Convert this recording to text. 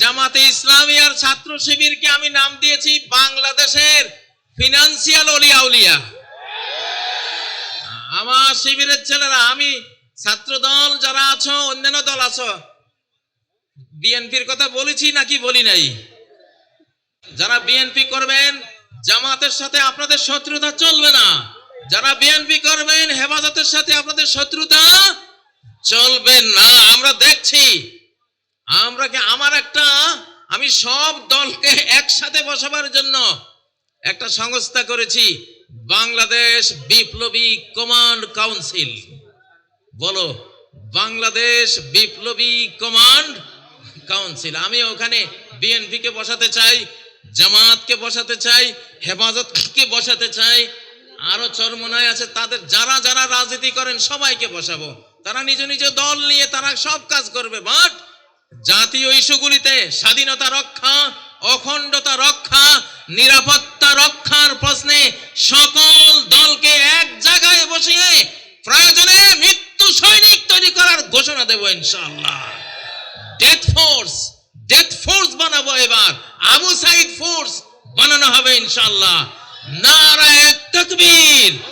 জামাতে ইসলামী আর ছাত্র শিবিরকে আমি নাম দিয়েছি বাংলাদেশের ফিনান্সিয়াল অলিয়া উলিয়া। আমার শিবিরের ছেলেরা, আমি ছাত্র দল যারা আছো, অন্যান্য দল আছো, বিএনপির কথা বলেছি নাকি বলি নাই? যারা বিএনপি করবেন, জামাতের সাথে আপনাদের শত্রুতা চলবে না। যারা বিএনপি করবেন, হেফাজতের সাথে আপনাদের শত্রুতা চলবে না। আমরা দেখছি, আমরা কি আমার একটা আমি সব দলকে একসাথে বসাবার জন্য একটা সংস্থা করেছি, বাংলাদেশ বিপ্লবী কমান্ড কাউন্সিল। বলো, বাংলাদেশ বিপ্লবী কমান্ড কাউন্সিল। আমি ওখানে বিএনপি কে বসাতে চাই জামাতকে বসাতে চাই, হেফাজতকে বসাতে চাই, আরও চরমনায় আছে, তাদের যারা যারা রাজনীতি করেন সবাইকে বসাবো। তারা নিজ নিজ দল নিয়ে তারা সব কাজ করবে, বাট জাতীয় ইস্যুগুলিতে স্বাধীনতা রক্ষা, অখণ্ডতা রক্ষা, নিরাপত্তা রক্ষার প্রশ্নে সকল দলকে এক জায়গায় বসিয়ে প্রয়োজনে মৃত্যু সৈনিক তৈরি করার ঘোষণা দেব ইনশাআল্লাহ। ডেথ ফোর্স ডেথ ফোর্স বানাবো এবার। আবু সাইদ ফোর্স বানানো হবে ইনশাআল্লাহ। নারায়ে তাকবীর।